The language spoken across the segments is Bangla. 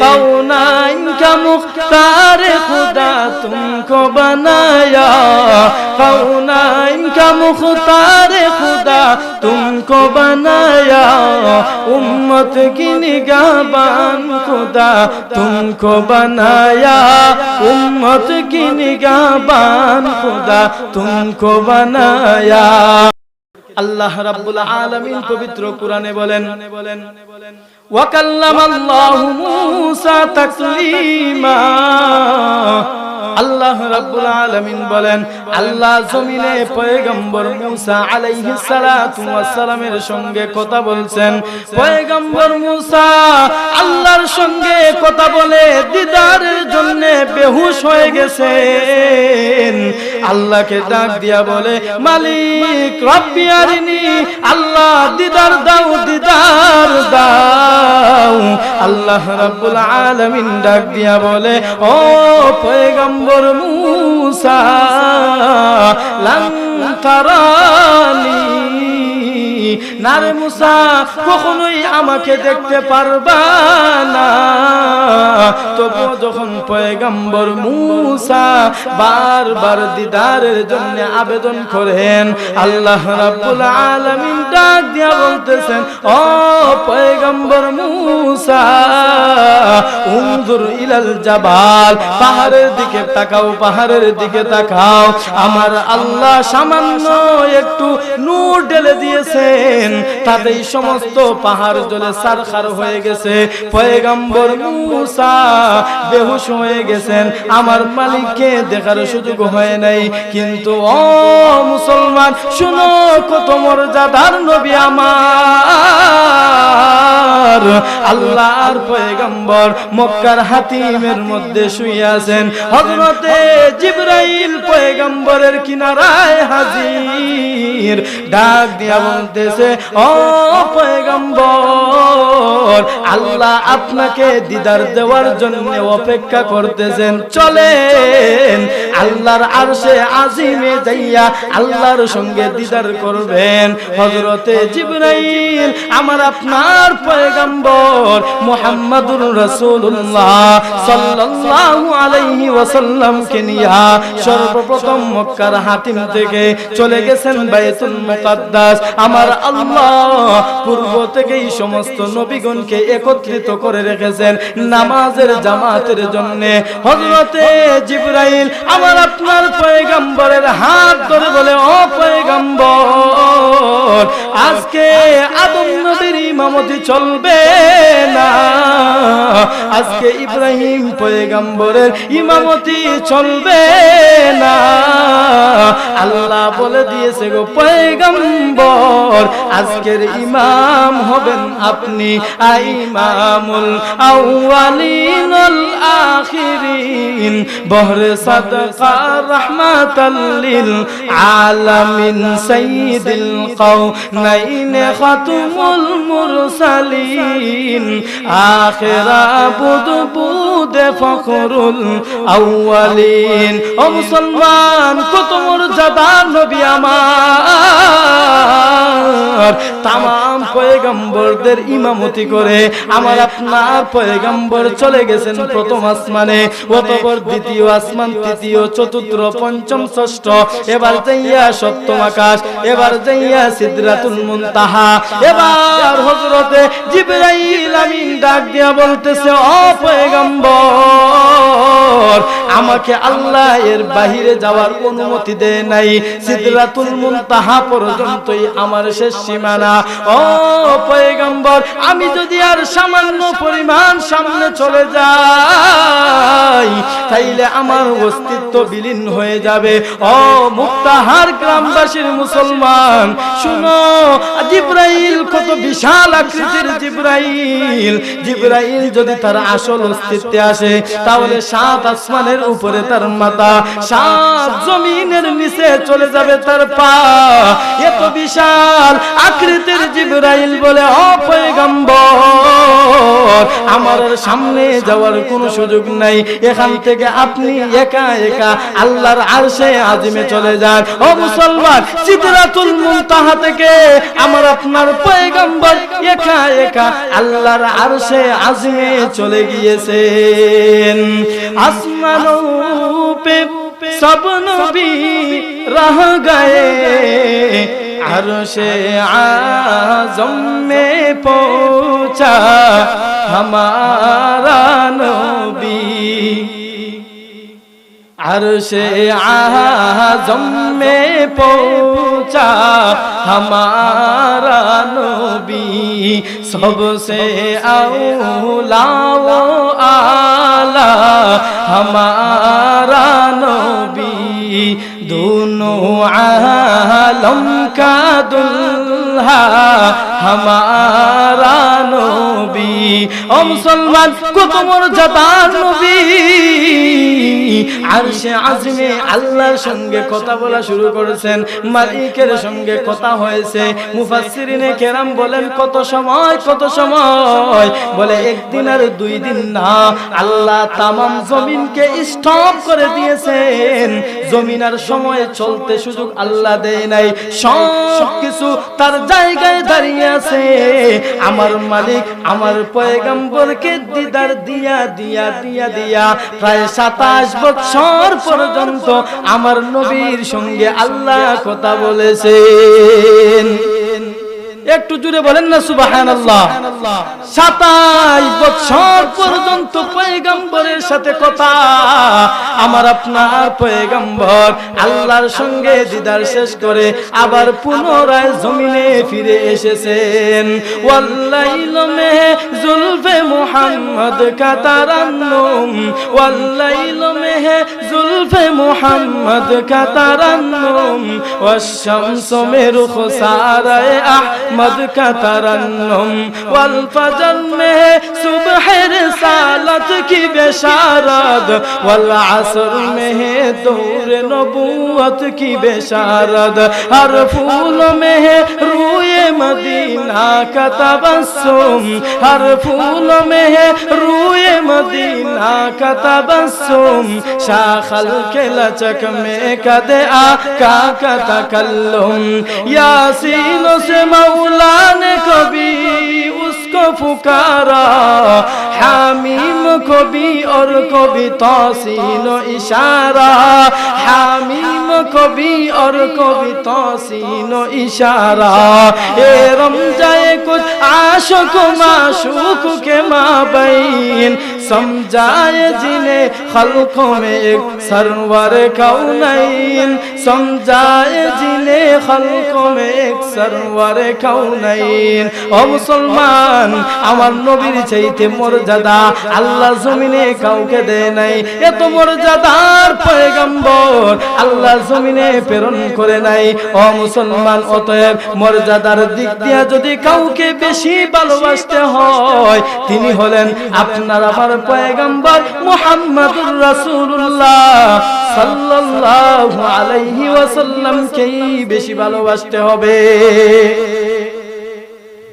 पाऊना इनका मुख्तार खुदा तुमको बनाया पाऊना इनका मुख्तार खुदा तुमको बनाया उम्मत की निगाहबान खुदा तुमको बनाया उम्मत की निगाहबान खुदा तुमको बनाया আল্লাহ রাব্বুল আলামিন পবিত্র কোরআনে বলেন ওয়াকাল্লাম আল্লাহু মূসা তাকলিমা আল্লাহ রাব্বুল আলামিন বলেন, আল্লাহ জমিনে পয়গম্বর মূসা আলাইহিস সালাতু ওয়াস সালামের সঙ্গে কথা বলছেন। পয়গম্বর মূসা আল্লাহর সঙ্গে কথা বলে দিদারের জন্য বেহুশ হয়ে গেছেন। আল্লাহকে ডাক দিয়া বলে, মালিক রব্বি আরিনি, আল্লাহ দিদার দাও দিদার দাও। আল্লাহ রাব্বুল আলামিন ডাক দিয়া বলে, ও পয়গম্বর মূসা লান তারানি নারে মুসা, কখনোই আমাকে দেখতে পারবা না। তবু যখন পয়গম্বর মুসা বারবার দিদারের জন্য আবেদন করেন, আল্লাহ রাব্বুল আলামিন ডাক দিয়া বলতেছেন, ও পয়গম্বর মুসা, উনজুর ইলাল জাবাল, পাহাড়ের দিকে তাকাও, পাহাড়ের দিকে তাকাও। আমার আল্লাহ সামান্য একটু নূর ঢেলে দিয়েছেন তাতেই সমস্ত পাহাড় জলে সারখার হয়ে গেছে। পয়গম্বর মুসা বেহুশ হয়ে গেছেন। আমার মালিককে দেখার সুযোগ হয় নাই। কিন্তু, ও মুসলমান, শুনো কত মর্যাদার নবী আমার। আল্লাহর পয়গম্বর মক্কার হাতিমের মধ্যে শুয়ে আছেন। হযরতে জিবরাইল পয়গম্বরের কিনারায় হাজির। ডাক দিয়া বলতেছে, ও পয়গম্বর, আল্লাহ আপনাকে দিদার দেওয়ার জন্য অপেক্ষা করতেছেন। চলেন, আল্লাহর আরশে আজিমে যাইয়া আল্লাহর সঙ্গে দিদার করবেন। হযরতে জিবরাইল, আমার আপনার পয়গম্বর মুহাম্মাদুর রাসূলুল্লাহ সাল্লাল্লাহু আলাইহি ওয়াসাল্লাম কে নিয়া সর্বপ্রথম মক্কার হাতিম থেকে চলে গেছেন বাইতুল মুকাদ্দাস। আমার আল্লাহ পূর্ব থেকেই সমস্ত নবীগণকে একত্রিত করে রেখেছেন নামাজের জামাতের জন্য। হযরতে জিবরাইল আমার আপনার পয়গম্বরের হাত ধরে বলে, ও পয়গম্বর, আজকে আদম নবীর ইমামতি চলবে না। আজকে ইব্রাহিম পয়গম্বরের ইমামতি চলবে না। আল্লাহ বলে দিয়েছে গো পয়গম্বর আজকের ইমাম হবেন আপনি আইমামুল আউয়ালিন আল আখিরিন। বহরে সাদকা রাহমাতাল লিল আলামিন সাইয়্যিদুল কাউনাইন খাতুমুল মুরসালিন। আখিরা বুদ বুদ ফখরুল আউয়ালিন। ও মুসলমান কত মর্যাদা নবী আমার। পয়গম্বরদের ইমামতি করে। আমার আপনার পয়গম্বর চলে গেছেন প্রথম আসমানে। অতপর দ্বিতীয় আসমান, তৃতীয়, চতুর্থ, পঞ্চম, ষষ্ঠ। এবার যাইয়া সপ্তম আকাশ, এবার যাইয়া সিদরাতুল মুনতাহা। এবার হযরতে জিবরাইল আমিন ডাক দিয়া বলতেছে, ও পয়গম্বর, আমাকে আল্লাহ এর বাহিরে যাওয়ার অনুমতি দেয় নাই। সিদরাতুল মুনতাহা পর্যন্তই আমার শেষ সীমানা। ও পয়গম্বর, আমি যদি আর সামান্য পরিমাণ সামনে চলে যাই, তাইলে আমার অস্তিত্ব বিলীন হয়ে যাবে। ও মুক্তাহার গ্রামবাসীর মুসলমান, শুনো, জিব্রাইল কত বিশাল আকৃতির জিব্রাইল। জিব্রাইল যদি তার আসল অস্তিত্বে আসে, তাহলে সাত আসমানের উপরে তার মাথা, সাত জমিনের নিচে চলে যাবে তার পা। এত বিশাল আকৃতির জিব্রাইল বলে অপয়গম্বর আমার সামনে যাওয়ার কোনো সুযোগ নাই। এখান থেকে আপনি একা একা আল্লাহর আরশে আজিমে চলে যান। ও মুসলমান, সিদরাতুল মুনতাহা থেকে আমার আপনার পয়গম্বর একা একা আল্লাহর আরশে আজিমে চলে গিয়েছেন। আসমানো সব নবী রাহ গায়ে عرش اعظم میں پہنچا ہمارا نبی عرش اعظم میں پہنچا ہمارا نبی سب سے اولا و آلہ ہمارا نبی دونوں عالم का दुल्हा हमारा नबी ও মুসলমান কত মর্যাদার নবী আরশে আজমে আল্লাহর সঙ্গে কথা বলা শুরু করেছেন মালিকের সঙ্গে কথা হয়েছে মুফাসসিরিনে কেরাম বলেন কত সময় কত সময় বলে একদিন আর দুই দিন না আল্লাহ তামাম জমিনকে স্টপ করে দিয়েছেন জমিন আর সময় চলতে সুযোগ আল্লাহ দেয় নাই সব কিছু তার জায়গায় দাঁড়িয়ে আছে। আমার মালিক আমার পয়গম্বরকে দিদার দিয়া দিয়া দিয়া দিয়া প্রায় সাতাশ বছর পর্যন্ত আমার নবীর সঙ্গে আল্লাহ কথা বলেছেন। একটু জুড়ে বলেন না সুবাহ সাতাশ বছর পর্যন্ত পয়গম্বরের সাথে কথা। আমার আপনার পয়গম্বর আল্লাহর সঙ্গে দিদার শেষ করে আবার পুনরায় জমিনে ফিরে এসেছেন। ওয়াল্লাইল মে জুলফে মুহাম্মদ কাতারান্নুম। ওয়াল্লাইল জুলফে মুহাম্মদ মেরু খুসারায়ে আহমদ مد کا ترنم والفجر میں صبح رسالت کی بشارت والعصر میں ہے دور نبوت کی بشارت ہر پھول میں ہے روئے مدینہ کا تبسم ہر پھول میں ہے روئے مدینہ کا تبسم شاخل کے لچک میں قد آقا کا تکلم یاسینوں سے مولا نے کبھی اس کو پکارا حامیم کو بھی اور کو بھی توسین و اشارہ حامیم کو بھی اور کو بھی توسین و اشارہ اے رمضائے کچھ عاشق معشوق کے مابین समझाए जिन्हें खल्कों में एक सरवर कौनैन समझाए जिन्हें खल्कों में एक सरवर कौनैन ও মুসলমান আমার নবীর চাইতে মর্যাদা আল্লাহ জমিনে কাউকে দেয় নাই এত মর্যাদার পয়গম্বর আল্লাহ জমিনে প্রেরণ করে নাই ও মুসলমান অতএব মর্যাদার দিক দিয়া যদি কাউকে বেশি ভালোবাসতে হয় তিনি হলেন আপনার আমার পয়গম্বর মুহাম্মাদুর রাসূলুল্লাহ সাল্লাল্লাহু আলাইহি ওয়াসাল্লামকেই বেশি ভালোবাসতে হবে।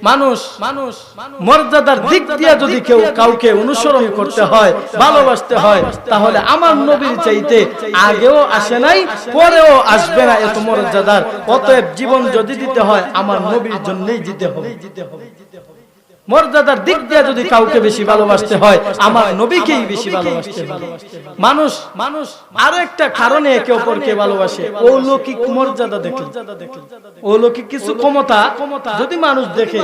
মানুষ মানুষ মর্যাদার দিক দিয়ে যদি কেউ কাউকে অনুসরণ করতে হয় ভালোবাসতে হয় তাহলে আমার নবীর চাইতে আগেও আসে নাই পরেও আসবে না এত মর্যাদার। অতএব জীবন যদি দিতে হয় আমার নবীর জন্যই দিতে হবে। মর্যাদার দিক দিয়ে যদি কাউকে বেশি ভালোবাসতে হয় আমার নবীকেই বেশি ভালোবাসতে মানুষ মানুষ আরও একটা কারণে একে অপরকে ভালোবাসে। অলৌকিক মর্যাদা দেখে অলৌকিক কিছু ক্ষমতা যদি মানুষ দেখে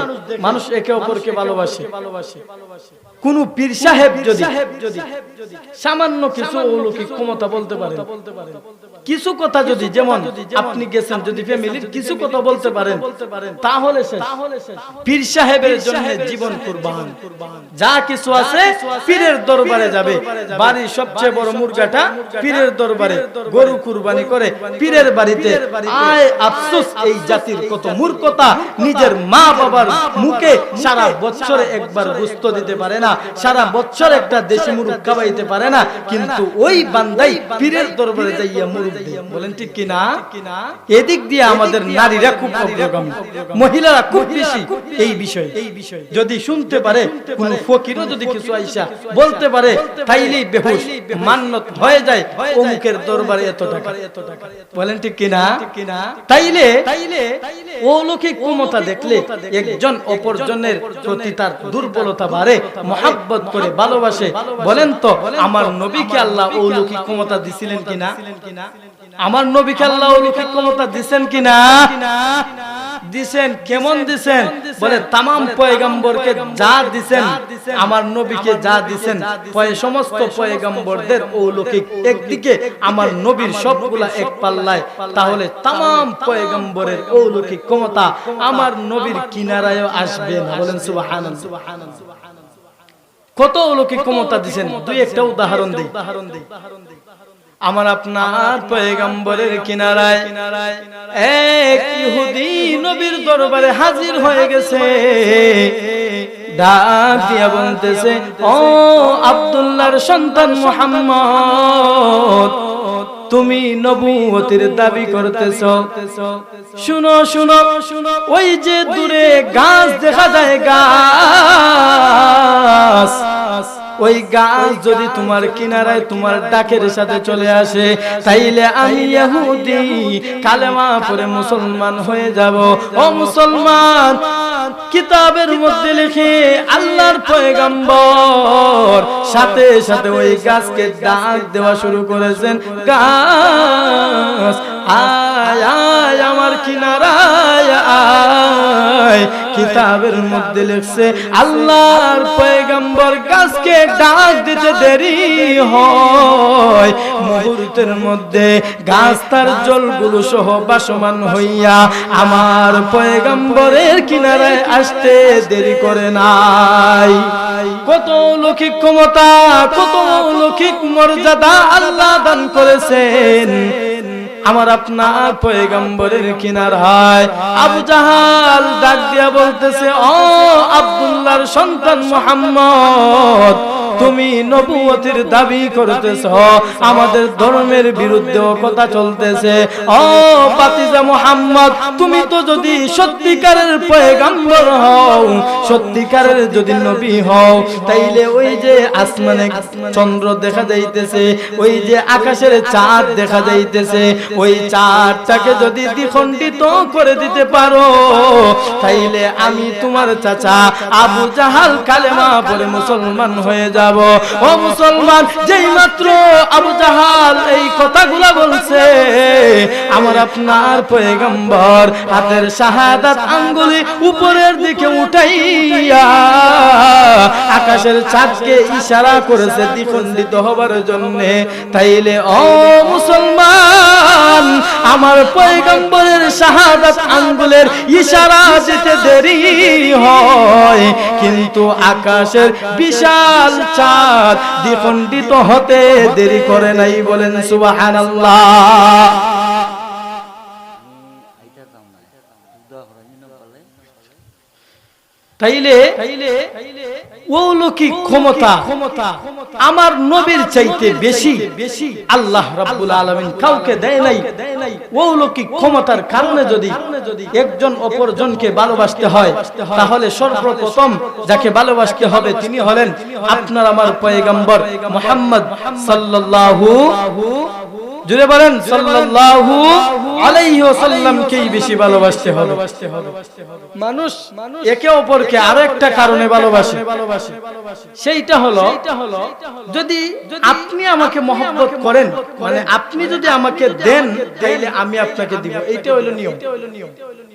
মানুষ একে অপরকে ভালোবাসে। কোন পীর সাহেব যদি সামান্য কিছু অলৌকিক ক্ষমতা বলতে পারে বলতে পারে কিছু কথা যদি যেমন আপনি গেছেন যদি ফ্যামিলির কিছু কথা বলতে পারেন তাহলে পীর সাহেবের জন্য জীবন কুরবান। যা কিছু আছে পীরের দরবারে যাবে। বাড়ির সবচেয়ে বড় মুরগাটা পীরের দরবারে। গরু কুরবানি করে পীরের বাড়িতে। আয় আফসোস এই জাতির কত মূর্খতা। নিজের মা বাবার মুখে সারা বছরে একবার গুস্ত দিতে পারে না। সারা বছর একটা দেশি মুরগ খাওয়াইতে পারে না। কিন্তু ওই বান্দাই পীরের দরবারে যাইয়া মুরগ বলেন ঠিক কিনা? এদিক দিয়ে আমাদের নারীরা খুব অগ্রগামী। মহিলারা খুব বেশি এই বিষয়ে। এই বিষয়ে। যদি শুনতে পারে কোন ফকিরও যদি কিছু আইসা বলতে পারে তাইলেই বেহুশ মান্নত হয়ে যায় অমুকের দরবারে এত টাকা। বলেন ঠিক কিনা? তাইলে তাইলে অলৌকিক ক্ষমতা দেখলে একজন অপরজনের প্রতি তার দুর্বলতা বাড়ে মহাব্বত করে ভালোবাসে। বলেন তো আমার নবীকে আল্লাহ অলৌকিক ক্ষমতা দিছিলেন কিনা? আমার নবী আল্লাহ অলৌকিক ক্ষমতা দিছেন কিনা? দিছেন কেমন দিছেন? বলে তামাম পয়গম্বরকে যা দিছেন আমার নবীকে যা দিছেন সমস্ত পয়গম্বরদের অলৌকিক একদিকে আমার নবীর সবগুলা এক পাল্লায় তাহলে তামাম পয়গম্বরের অলৌকিক ক্ষমতা আমার নবীর কিনারায় আসবে না। বলেন সুবহানাল্লাহ। কত অলৌকিক ক্ষমতা দিছেন? দুই একটা উদাহরণ দিই। উদাহরণ দিই। আমার আপনার পয়গম্বরের কিনারায় এক ইহুদি নবীর দরবারে হাজির হয়ে গেছে। ডাক বলতেছে, ও আব্দুল্লাহর সন্তান মুহাম্মদ, তুমি নবুয়তির দাবি করতেছ। শুনো শুনো শুনো, ওই যে দূরে গাছ দেখা যায়, গাছ। ওই গাছ যদি তোমার কিনারায় তোমার ডাকের সাথে চলে আসে, তাইলে আমি ইহুদি, কালেমা পরে মুসলমান হয়ে যাব। ও মুসলমান, কিতাবের মধ্যে লিখে আল্লাহর পয়গম্বর, সাথে সাথে ওই গাছকে ডাক দেওয়া শুরু করেছেন। গাছ, আয় আয়, আমার কিনারায় আয়। কিতাবের মধ্যে লিখছে, আল্লাহর পয়গম্বর গাছকে ডাক দিতে দেরি হয়। মুহূর্তের মধ্যে গাছ তার জলগুলো সহ বাসমান হইয়া আমার পয়গম্বরের কিনারায় আসতে দেরি করে নাই। কত লৌকিক ক্ষমতা, কত লৌকিক মর্যাদা আল্লাহ দান করেছেন। আমার আপনার পয়গম্বরের কিনার হয়। আবু জাহাল ডাক দিয়া বলতেছে, ও আব্দুল্লাহর সন্তান মোহাম্মদ, তুমি নবুয়তির দাবি করতেছ। আমাদের ধর্মের বিরুদ্ধে কথা চলতেছে। ও পাতিজা মোহাম্মদ, তুমি তো যদি সত্যিকারের পয়গাম্বর হও, সত্যিকারের যদি নবী হও, তাইলে ওই যে আসমানে চন্দ্র দেখা যাইতেছে, ওই যে আকাশের চাঁদ দেখা যাইতেছে ওই চাঁদটাকে যদি দ্বিখণ্ডিত করে দিতে পারো তাইলে আমি তোমার চাচা আবু জাহাল কালেমা পরে মুসলমান হয়ে যাব। ও মুসলমান যেই মাত্র আবু জাহাল এই কথাগুলা বলছে আমার আপনার পয়গম্বর হাতের শাহাদাত আঙ্গুলি উপরের দিকে উঠাইয়া আকাশের চাঁদকে ইশারা করেছে দ্বিখণ্ডিত হবার জন্য। তাইলে ও মুসলমান আমার পয়গম্বরের শাহাদাত আঙ্গুলের ইশারা যেতে দেরি হয়। কিন্তু আকাশের বিশাল চাঁদ দ্বিখণ্ডিত হতে দেরি করে নাই বলেন সুবাহান তাইলে অলৌকিক ক্ষমতা আমার নবীর চাইতে বেশি। বেশি। আল্লাহ রাব্বুল আলামিন কাউকে দেয় নাই। অলৌকিক ক্ষমতার কারণে যদি একজন অপরজনকে ভালোবাসতে হয় তাহলে সর্বপ্রথম যাকে ভালোবাসতে হবে তিনি হলেন আপনার আমার পয়গম্বর মুহাম্মদ সাল্লাল্লাহু জুড়ে বলেন সাল্লাল্লাহু আলাইহি ওয়াসাল্লামকেই বেশি ভালোবাসতে হবে। মানুষ একে অপরকে আরও একটা কারণে ভালোবাসে। সেইটা হলো যদি আপনি আমাকে মহব্বত করেন মানে আপনি যদি আমাকে দেন তাইলে আমি আপনাকে দিব। এইটা হলো নিয়ম।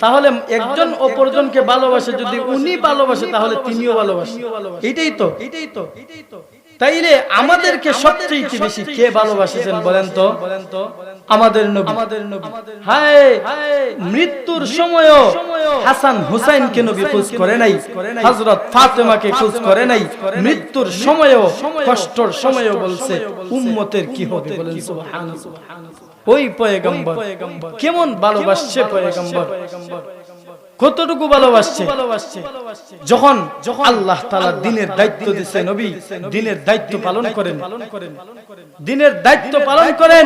তাহলে একজন অপরজনকে ভালোবাসে যদি উনি ভালোবাসে তাহলে তিনিও ভালোবাসে। এইটাই তো। এইটাই তো। এইটাই তো। তাইলে আমাদেরকে সবচেয়ে বেশি কে ভালোবাসেছেন বলেন তো? আমাদের নবী। আমাদের নবী। হায় মৃত্যুর সময়ও হাসান হুসাইনকে নবী খোঁজ করে নাই। হযরত ফাতেমাকে খোঁজ করে নাই। মৃত্যুর সময়ও কষ্টর সময়ও বলছে। উম্মতের কি হবে বলেন সুবহানাল্লাহ। ওই পয়গম্বর। কেমন ভালোবাসছে পয়গম্বর? কতটুকু ভালোবাসছে? যখন যখন আল্লাহ তালা দিনের দায়িত্ব দিচ্ছে নবী দিনের দায়িত্ব পালন করেন। দিনের দায়িত্ব পালন করেন।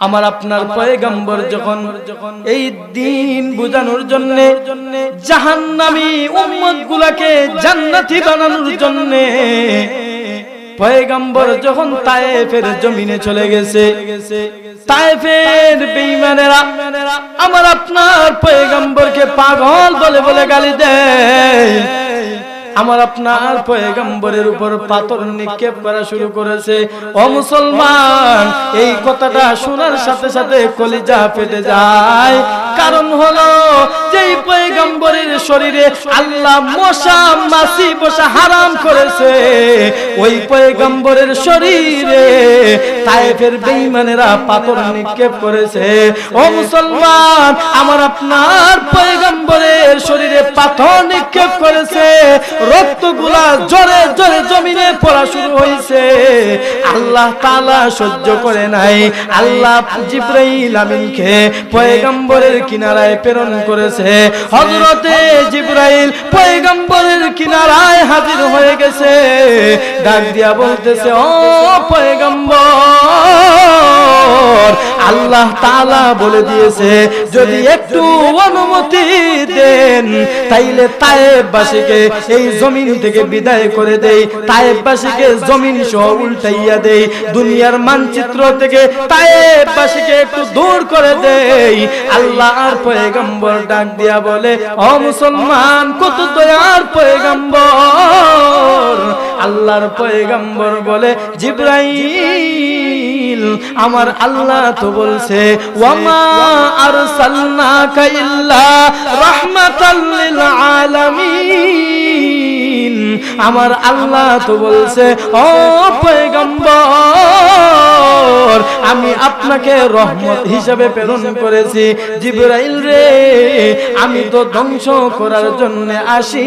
আমার আপনার পয়গম্বর যখন এই দিন বুঝানোর জন্য জাহান্নামী উম্মত গুলাকে জান্নাতি বানানোর জন্য পয়গম্বর যখন তায়েফের জমিনে চলে গেছে তায়েফের বেঈমানেরা আমার আপনার পয়গম্বরকে পাগল বলে বলে গালি দেয়। আমার আপনার পয়গম্বরের উপর পাথর নিক্ষেপ করা শুরু করেছে। ও মুসলমান, এই কথাটা শোনার সাথে সাথে কলিজা ফেটে যায়। কারণ হলো, যেই পয়গম্বরের শরীরে আল্লাহ মশা, মাছি বসা হারাম করেছে, ওই পয়গম্বরের শরীরে তায়েফের বেঈমানেরা পাথর নিক্ষেপ করেছে। ও মুসলমান, আমার আপনার পয়গম্বরের শরীরে পাথর নিক্ষেপ করেছে। রক্তগুলা জোরে জোরে জমিনে পড়া শুরু হয়েছে আল্লাহ তাআলা সহ্য করে নাই। আল্লাহ জিব্রাইল পয়গম্বরের কিনারায় প্রেরণ করেছে। হযরতে জিব্রাইল পয়গম্বরের কিনারায় হাজির হয়ে গেছে। ডাক দিয়া বলতেছে, ও পয়গম্বর! আল্লাহ তালা বলে দিয়েছে, যদি একটু অনুমতি দেন তাইলে তায়েববাসীকে এই জমিন থেকে বিদায় করে দেই, তায়েববাসীকে জমিন সহ উল্টাইয়া দেই, দুনিয়ার মানচিত্র থেকে তায়েববাসীকে একটু দূর করে দেই। আল্লাহ আর পয়গম্বর ডাক দিয়া বলে, ও মুসলমান, কত দয়ার পয়গম্বর। আল্লাহর পয়গম্বর বলে, জিব্রাইল আমার আল্লাহ তো বলছে, ওয়ামা আরসালনাকা ইল্লা রাহমাতাল লিল আলামিন। আমার আল্লাহ তো বলছে, ও পয়গম্বর আমি আপনাকে রহমত হিসাবে প্রেরণ করেছি। জিব্রাইল রে আমি তো ধ্বংস করার জন্য আসি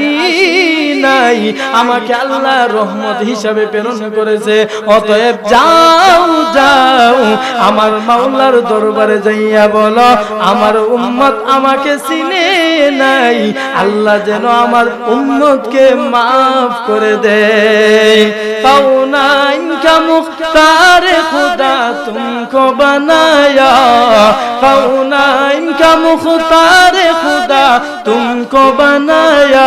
নাই। আমাকে আল্লাহ রহমত হিসাবে প্রেরণ করেছে। অতএব যাও যাও আমার মাওলার দরবারে যাইয়া বলো আমার উম্মত আমাকে চিনে নাই। আল্লাহ যেন আমার উম্মতকে মাফ করে দেয়। পাওনা ইনকা মুখতার খুদা তুমকো বানায়া পাওনা ইনকা মুখতার খুদা तुमको बनाया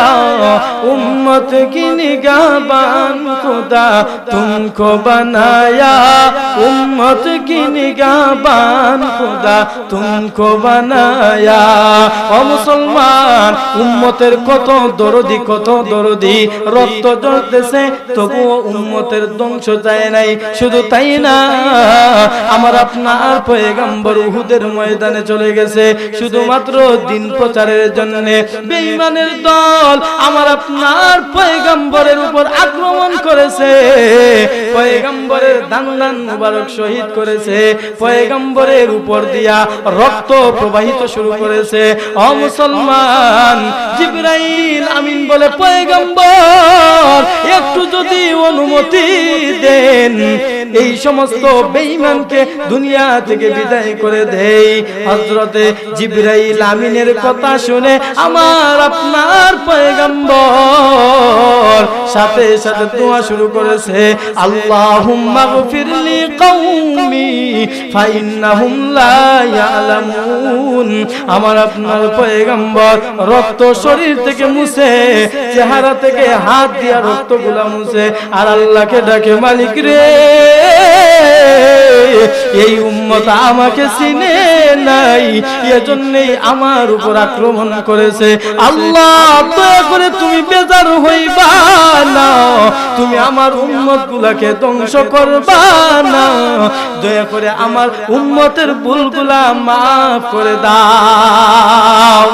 उम्मत की निगाहबान खुदा तुमको बनाया उम्मत की निगाहबान खुदा तुमको बनाया ও মুসলমান উম্মতের কত দরদি কত দরদি রক্ত জ্বলতেছে তবুও উম্মতের ধ্বংস যায় নাই শুধু তাই না আমার আপনার পয়গাম্বর উহুদের ময়দানে চলে গেছে শুধুমাত্র দিন প্রচারের জন্য বেঈমানের দল আমার আপনার পয়গাম্বরের উপর আক্রমণ করেছে, পয়গাম্বরের দান দান মুবারক শহীদ করেছে, পয়গাম্বরের উপর দিয়া রক্ত প্রবাহিত শুরু করেছে। ও মুসলমান, জিব্রাইল আমিন বলে, পয়গাম্বর, একটু যদি অনুমতি দেন, এই সমস্ত বেঈমানকে দুনিয়া থেকে বিদায় করে দেই। হযরতে জিব্রাইল আমিনের কথা শুনে আমার আপনার পয়গম্বর। সাথে সাথে দোয়া শুরু করেছে ইয়ালামুন। আমার আপনার পয়গম্বর, রক্ত শরীর থেকে মুছে, চেহারা থেকে হাত দিয়া রক্তগুলা মুছে, আর আল্লাহকে ডাকে মালিক রে। এই উম্মত আমাকে চিনে নাই, এজন্যই আমার উপর আক্রমণ করেছে। আল্লাহ, দয়া করে তুমি বেজার হইবা না, তুমি আমার উম্মত গুলাকে ধ্বংস করবা না। দয়া করে আমার উম্মতের ভুলগুলা মাফ করে দাও।